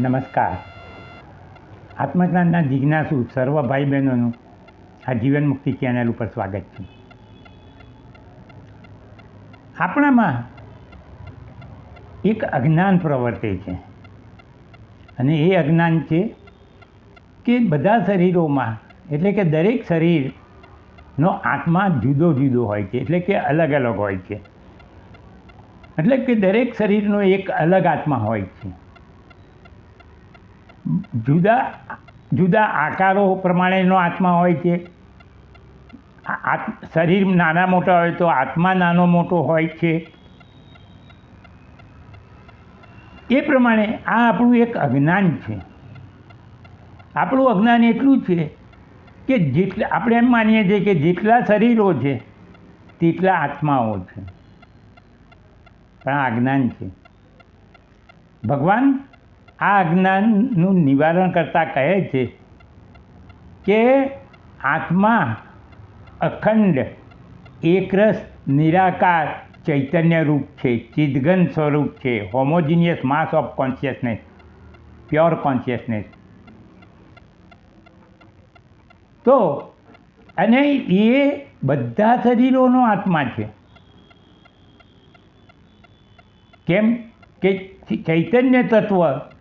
નમસ્કાર. આત્મજ્ઞાનના જિજ્ઞાસુ સર્વ ભાઈ બહેનોનું આ જીવન મુક્તિ ચેનલ ઉપર સ્વાગત છે. આપણામાં એક અજ્ઞાન પ્રવર્તે છે. અને એ અજ્ઞાન છે કે બધા શરીરોમાં, એટલે કે દરેક શરીરનો આત્મા જુદો જુદો હોય છે, એટલે કે અલગ અલગ હોય છે. એટલે કે દરેક શરીરનો એક અલગ આત્મા હોય છે. જુદા જુદા આકારો પ્રમાણેનો આત્મા હોય છે. શરીર નાના મોટા હોય તો આત્મા નાનો મોટો હોય છે. એ પ્રમાણે આ આપણું એક અજ્ઞાન છે. આપણું અજ્ઞાન એટલું છે કે જેટલા આપણે એમ માનીએ છીએ કે જેટલા શરીરો છે, તેટલા આત્માઓ છે. પણ આ અજ્ઞાન છે. ભગવાન આ અજ્ઞાનનું નિવારણ કરતાં કહે છે કે આત્મા અખંડ, એકરસ, નિરાકાર ચૈતન્ય રૂપ છે ચિદગન સ્વરૂપ છે homogeneous mass of consciousness pure consciousness તો અને એ બધા શરીરોનો આત્મા છે. કેમ? કે ચૈતન્ય તત્વ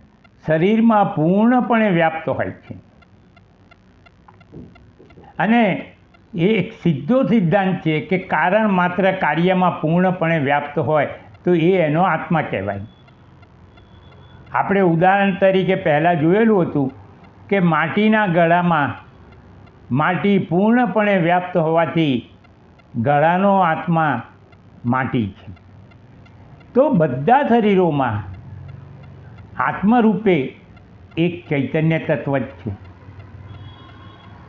શરીરમાં પૂર્ણપણે વ્યાપ્ત હોય છે. અને એ એક સીધો સિદ્ધાંત છે કે કારણ માત્ર કાર્યમાં પૂર્ણપણે વ્યાપ્ત હોય તો એ એનો આત્મા કહેવાય. આપણે ઉદાહરણ તરીકે પહેલાં જોયેલું હતું કે માટીના ગળામાં માટી પૂર્ણપણે વ્યાપ્ત હોવાથી ગળાનો આત્મા માટી છે. તો બધા શરીરોમાં આત્મરૂપે એક ચૈતન્ય તત્વ જ છે.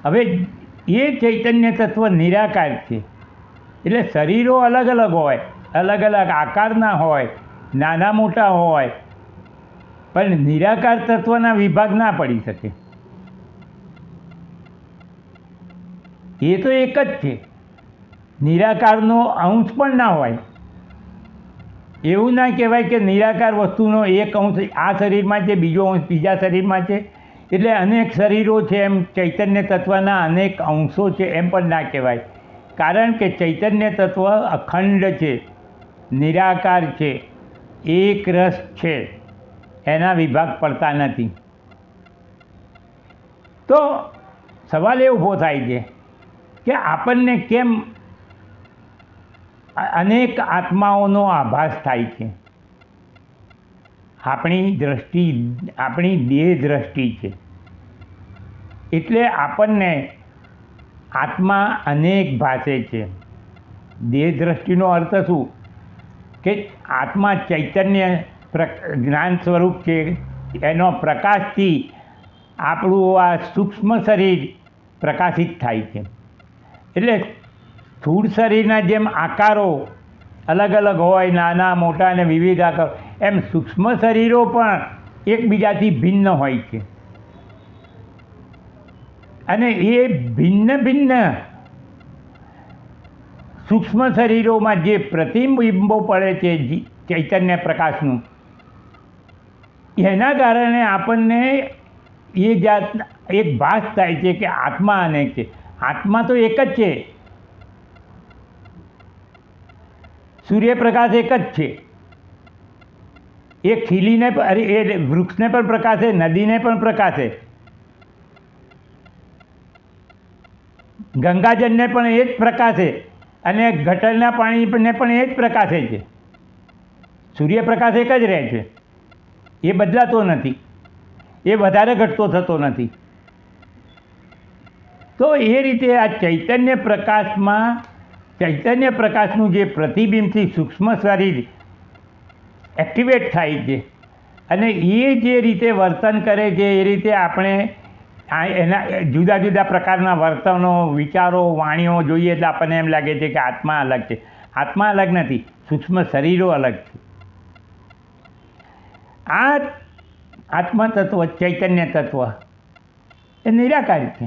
હવે એ ચૈતન્ય તત્વ નિરાકાર છે. એટલે શરીરો અલગ અલગ હોય, અલગ અલગ આકારના હોય, નાના મોટા હોય, પણ નિરાકાર તત્વના વિભાગ ના પડી શકે. એ તો એક જ છે. નિરાકારનો અંશ પણ ના હોય. એવું ના કહેવાય કે નિરાકાર વસ્તુનો એક અંશ આ શરીરમાં છે, બીજો અંશ બીજા શરીરમાં છે. એટલે અનેક શરીરો છે એમ ચૈતન્ય તત્વના અનેક અંશો છે એમ પણ ના કહેવાય. કારણ કે ચૈતન્ય તત્વ અખંડ છે, નિરાકાર છે, એક રસ છે, એના વિભાગ પડતા નથી. તો સવાલ એ ઊભો થાય છે કે આપણને કેમ અનેક આત્માઓનો આભાસ થાય છે. આપણી દ્રષ્ટિ, આપણી દેહ દ્રષ્ટિ છે. એટલે આપણને આત્મા અનેક ભાષે છે. દેહ દ્રષ્ટિનો અર્થ શું? કે આત્મા ચૈતન્ય જ્ઞાન સ્વરૂપ છે. એનો પ્રકાશથી આપણું આ સૂક્ષ્મ શરીર પ્રકાશિત થાય છે. એટલે શરીરના જેમ આકારો અલગ અલગ હોય, નાના, મોટા અને વિવિધ આકારો, એમ સૂક્ષ્મ શરીરો પણ એકબીજાથી ભિન્ન હોય છે. અને એ ભિન્ન ભિન્ન સૂક્ષ્મ શરીરોમાં જે પ્રતિબિંબો પડે છે ચૈતન્ય પ્રકાશનું, એના કારણે આપણને એ જાત એક ભાસ થાય છે કે આત્મા અનેક છે. આત્મા તો એક જ છે. સૂર્યપ્રકાશ એક જ છે. એ ખીલીને અરે, એ વૃક્ષને પણ પ્રકાશે, નદીને પણ પ્રકાશે. ગંગાજળને પણ એ જ પ્રકાશે અને ગટરના પાણીને પણ એ જ પ્રકાશે છે. સૂર્યપ્રકાશ એક જ રહે છે. એ બદલાતો નથી. એ વધારે ઘટતો થતો નથી. તો એ રીતે આ ચૈતન્ય પ્રકાશમાં ચૈતન્ય પ્રકાશનું જે પ્રતિબિંબથી સૂક્ષ્મ શરીર એક્ટિવેટ થાય છે અને એ જે રીતે વર્તન કરે છે, એ રીતે આપણે એના જુદા જુદા પ્રકારના વર્તનો, વિચારો, વાણીઓ જોઈએ એટલે આપણને એમ લાગે છે કે આત્મા અલગ છે. આત્મા અલગ નથી, સૂક્ષ્મ શરીરો અલગ છે. આ આત્મા તત્વ ચૈતન્ય તત્વ એ નિરાકાર છે,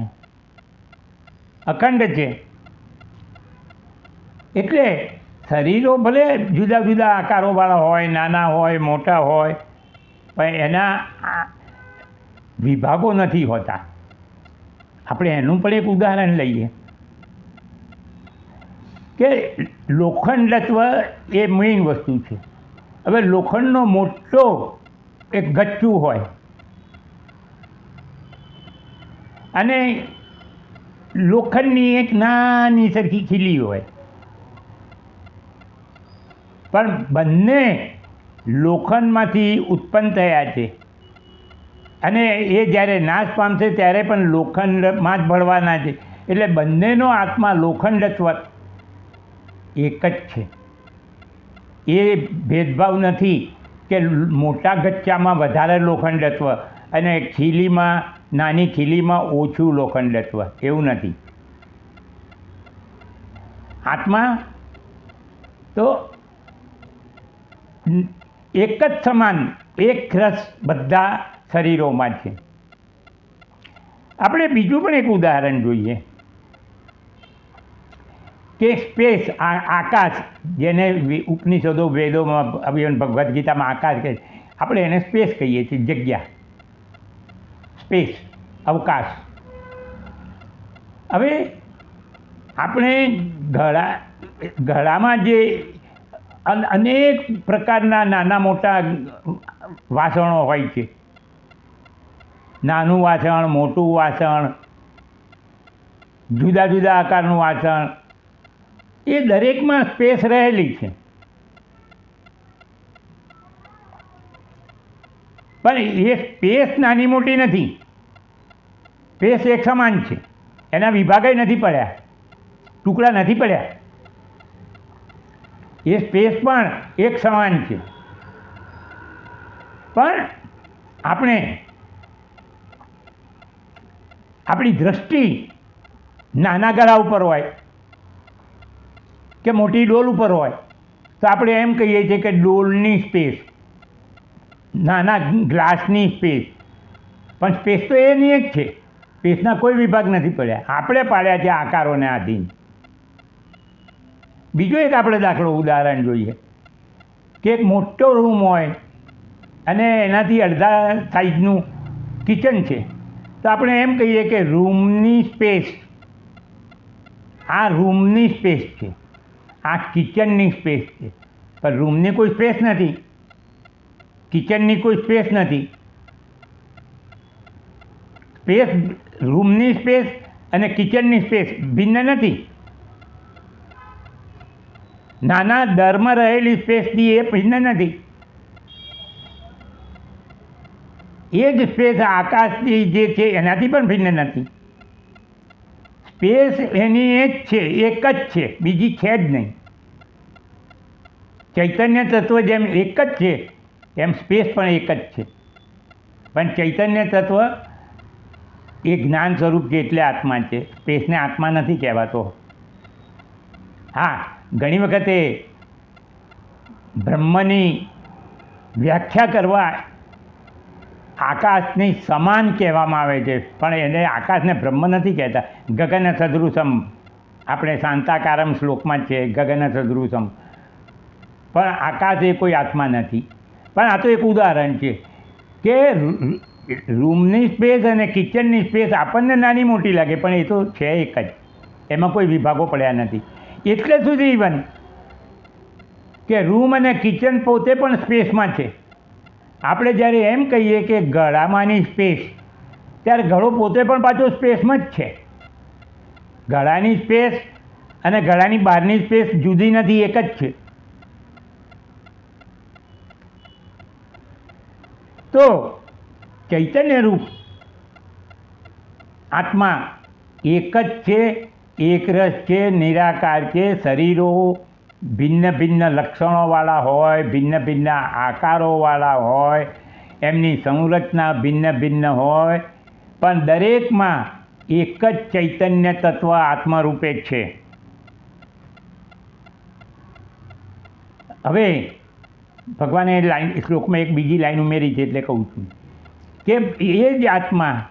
અખંડ છે. એટલે શરીરો ભલે જુદા જુદા આકારોવાળા હોય, નાના હોય, મોટા હોય, પણ એના વિભાગો નથી હોતા. આપણે એનું પણ એક ઉદાહરણ લઈએ. કે લોખંડ તત્વ એ મેઇન વસ્તુ છે. હવે લોખંડનો મોટો એક ગચ્ચું હોય. અને લોખંડની એક નાની સરખી ખીલી હોય. પણ બંને લોખંડમાંથી ઉત્પન્ન થયા છે. અને એ જ્યારે નાશ પામશે ત્યારે પણ લોખંડમાં જ ભળવાના છે. એટલે બંનેનો આત્મા લોખંડત્વ એક જ છે. એ ભેદભાવ નથી કે મોટા ગચ્ચામાં વધારે લોખંડત્વ અને ખીલીમાં, નાની ખીલીમાં ઓછું લોખંડત્વ એવું નથી. આત્મા તો એક જ સમાન, એક રસ બધા શરીરોમાં છે. આપણે બીજું પણ એક ઉદાહરણ જોઈએ. કે સ્પેસ આકાશ, જેને ઉપનિષદો, વેદોમાં અભિયાન ભગવદ્ ગીતામાં આકાશ કહે આપણે એને સ્પેસ કહીએ છીએ, જગ્યા. સ્પેસ, અવકાશ. હવે આપણે ગળા ગળામાં જે અનેક પ્રકારના નાના મોટા વાસણો હોય છે. નાનું વાસણ, મોટું વાસણ, જુદા જુદા આકારનું વાસણ, એ દરેકમાં સ્પેસ રહેલી છે. પણ એ સ્પેસ નાની મોટી નથી. સ્પેસ એક સમાન છે. એના વિભાગે નથી પડ્યા. ટુકડા નથી પડ્યા. એ સ્પેસ પણ એક સમાન છે. પણ આપણે આપણી દ્રષ્ટિ નાના ગળા ઉપર હોય કે મોટી ડોલ ઉપર હોય, તો આપણે એમ કહીએ છીએ કે ડોલની સ્પેસ, નાના ગ્લાસની સ્પેસ. પણ સ્પેસ તો એની એક છે. સ્પેસના કોઈ વિભાગ નથી પડ્યા. આપણે પાડ્યા છે આકારોને આધીન. બીજો એક આપણે દાખલો ઉદાહરણ જોઈએ. કે એક મોટો રૂમ હોય અને એનાથી અડધા સાઈઝનું કિચન છે. તો આપણે એમ કહીએ કે રૂમની સ્પેસ આ રૂમની સ્પેસ છે. આ કિચનની સ્પેસ છે. પણ રૂમની કોઈ સ્પેસ નથી. કિચનની કોઈ સ્પેસ નથી. સ્પેસ રૂમની સ્પેસ અને કિચનની સ્પેસ ભિન્ન નથી. નાના દરમાં રહેલી સ્પેસથી એ ભિન્ન નથી. એ જ સ્પેસ આકાશની જે છે એનાથી પણ ભિન્ન નથી. સ્પેસ એની એ જ છે, એક જ છે, બીજી છે જ નહીં. ચૈતન્ય તત્વ જેમ એક જ છે, એમ સ્પેસ પણ એક જ છે. પણ ચૈતન્ય તત્વ એ જ્ઞાન સ્વરૂપ છે એટલે આત્મા છે. સ્પેસને આત્મા નથી કહેવાતો. હા ઘણી વખતે બ્રહ્મની વ્યાખ્યા કરવા આકાશની સમાન કહેવામાં આવે છે. પણ એને આકાશને બ્રહ્મ નથી કહેતા. ગગન સદૃશમ. આપણે શાંતાકારમ શ્લોકમાં છે, ગગન સદૃશમ. પણ આકાશ એ કોઈ આત્મા નથી. પણ આ તો એક ઉદાહરણ છે કે રૂમની સ્પેસ અને કિચનની સ્પેસ આપણને નાની મોટી લાગે, પણ એ તો છે એક જ. એમાં કોઈ વિભાગો પડ્યા નથી. એટલે સુધી ઇવન કે રૂમ અને કિચન પોતે પણ સ્પેસમાં છે. આપણે જ્યારે એમ કહીએ કે ગળામાંની સ્પેસ, ત્યારે ગળો પોતે પણ પાછો સ્પેસમાં જ છે. ગળાની સ્પેસ અને ગળાની બહારની સ્પેસ જુદી નથી, એક જ છે. તો ચૈતન્ય રૂપ આત્મા એક જ છે એક રસ છે નિરાકાર છે શરીરો ભિન્ન ભિન્ન લક્ષણોવાળા હોય, ભિન્ન ભિન્ન આકારોવાળા હોય, એમની સંરચના ભિન્ન ભિન્ન હોય, પણ દરેકમાં એક જ ચૈતન્ય તત્વ આત્મરૂપે છે. હવે ભગવાને લાઈન, શ્લોકમાં એક બીજી લાઈન ઉમેરી છે એટલે કહું છું કે એ જ આત્મા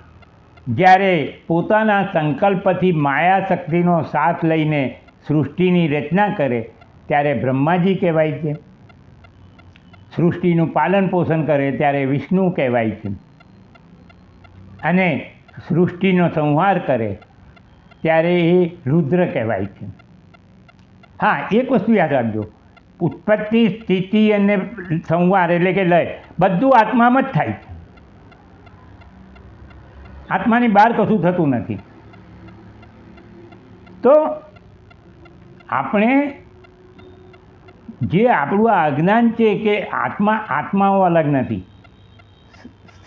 જ્યારે પોતાના સંકલ્પથી માયા શક્તિનો સાથ લઈને સૃષ્ટિની રચના કરે, ત્યારે બ્રહ્માજી કહેવાય છે. સૃષ્ટિનું પાલન પોષણ કરે, ત્યારે વિષ્ણુ કહેવાય છે. અને સૃષ્ટિનો સંહાર કરે, ત્યારે એ રુદ્ર કહેવાય છે. હા, એક વસ્તુ યાદ રાખજો. ઉત્પત્તિ, સ્થિતિ અને સંહાર એટલે કે લય, બધું આત્મામાં જ થાય છે. આત્માની બહાર કશું થતું નથી? તો આપણે જે આપણું આ અજ્ઞાન છે કે આત્મા, આત્માઓ અલગ નથી.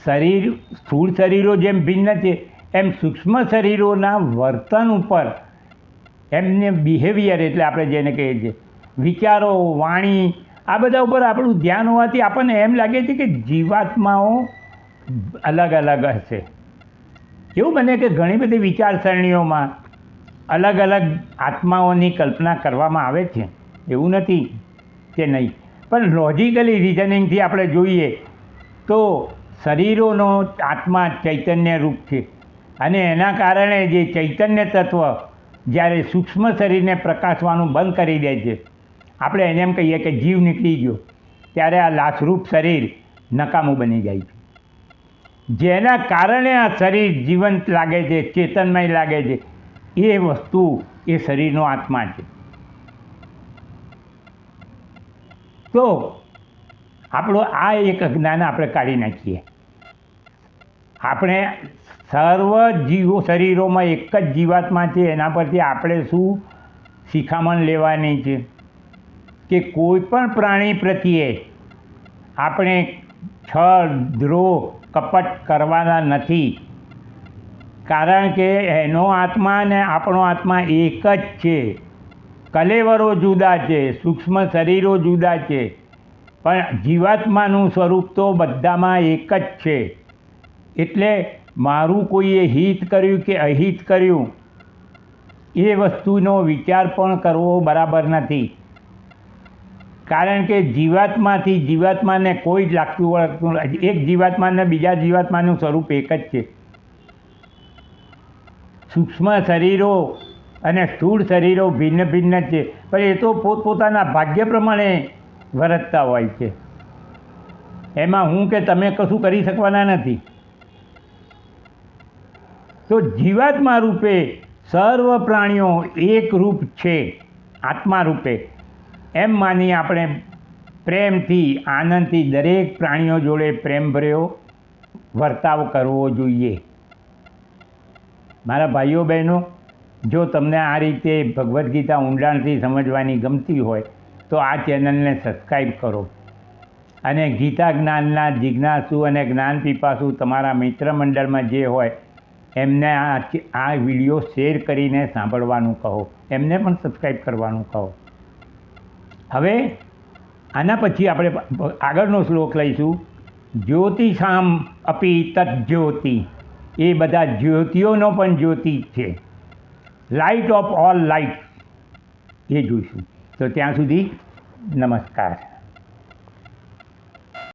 શરીર, સ્થૂળ શરીરો જેમ ભિન્ન છે, એમ સૂક્ષ્મ શરીરોના વર્તન ઉપર એમને બિહેવિયર એટલે આપણે જેને કહીએ છીએ. વિચારો, વાણી, આ બધા ઉપર આપણું ધ્યાન હોવાથી આપણને એમ લાગે છે કે જીવાત્માઓ અલગ અલગ હશે. એવું બને કે ઘણી બધી વિચારસરણીઓમાં અલગ અલગ આત્માઓની કલ્પના કરવામાં આવે છે. એવું નથી કે નહીં. પણ લોજિકલી રિઝનિંગથી આપણે જોઈએ તો શરીરોનો આત્મા ચૈતન્ય રૂપ છે. અને એના કારણે જે ચૈતન્ય તત્વ જ્યારે સૂક્ષ્મ શરીરને પ્રકાશવાનું બંધ કરી દે છે. આપણે એને એમ કહીએ કે જીવ નીકળી ગયો. ત્યારે આ લાશરૂપ શરીર નકામું બની જાય છે. જેના કારણે આ શરીર જીવંત લાગે છે, ચેતનમય લાગે છે. એ વસ્તુ એ શરીરનો આત્મા છે. તો આપણો આ એક જ્ઞાન આપણે કાઢી નાખીએ. આપણે સર્વ જીવો શરીરોમાં એક જ જીવાત્મા છે, એના પરથી આપણે શું શિખામણ લેવાની છે? કે કોઈ પણ પ્રાણી પ્રત્યે આપણે છળ દ્રોહ કપટ કરવાના નથી. કારણ કે એનો આત્મા અને આપણો આત્મા એક જ છે. કલેવરો જુદા છે, સૂક્ષ્મ શરીરો જુદા છે, પણ જીવાત્માનું સ્વરૂપ તો બધામાં એક જ છે. એટલે મારું કોઈએ હિત કર્યું કે અહિત કર્યું? એ વસ્તુનો વિચાર પણ કરવો બરાબર નથી. કારણ કે જીવાત્માથી જીવાત્માને કોઈ જ લાગતું વળગતું. એક જીવાત્માને બીજા જીવાત્માનું સ્વરૂપ એક જ છે. સૂક્ષ્મ શરીરો અને સ્થૂળ શરીરો ભિન્ન ભિન્ન છે. પણ એ તો પોતપોતાના ભાગ્ય પ્રમાણે વર્તતા હોય છે. એમાં હું કે તમે કશું કરી શકવાના નથી. તો જીવાત્મા રૂપે સર્વ પ્રાણીઓ એક રૂપ છે, આત્મા રૂપે. એમ માની આપણે પ્રેમથી, આનંદથી દરેક પ્રાણીઓ જોડે પ્રેમભર્યો વર્તાવ કરવો જોઈએ. મારા ભાઈઓ બહેનો, જો તમને આ રીતે ભગવદ્ ગીતા ઊંડાણથી સમજવાની ગમતી હોય, તો આ ચેનલને સબસ્ક્રાઈબ કરો. અને ગીતા જ્ઞાનના જિજ્ઞાસુ અને જ્ઞાન પીપાસુ તમારા મિત્ર મંડળમાં જે હોય, એમને આ આ વીડિયો શેર કરીને સાંભળવાનું કહો. એમને પણ સબસ્ક્રાઈબ કરવાનું કહો. હવે આના પછી આપણે આગળનો શ્લોક લઈશું. જ્યોતિષામ અપી તજ્યોતિ એ બધા જ્યોતિઓનો પણ જ્યોતિ છે. લાઇટ ઓફ ઓલ લાઇટ એ જોઈશું. તો ત્યાં સુધી નમસ્કાર.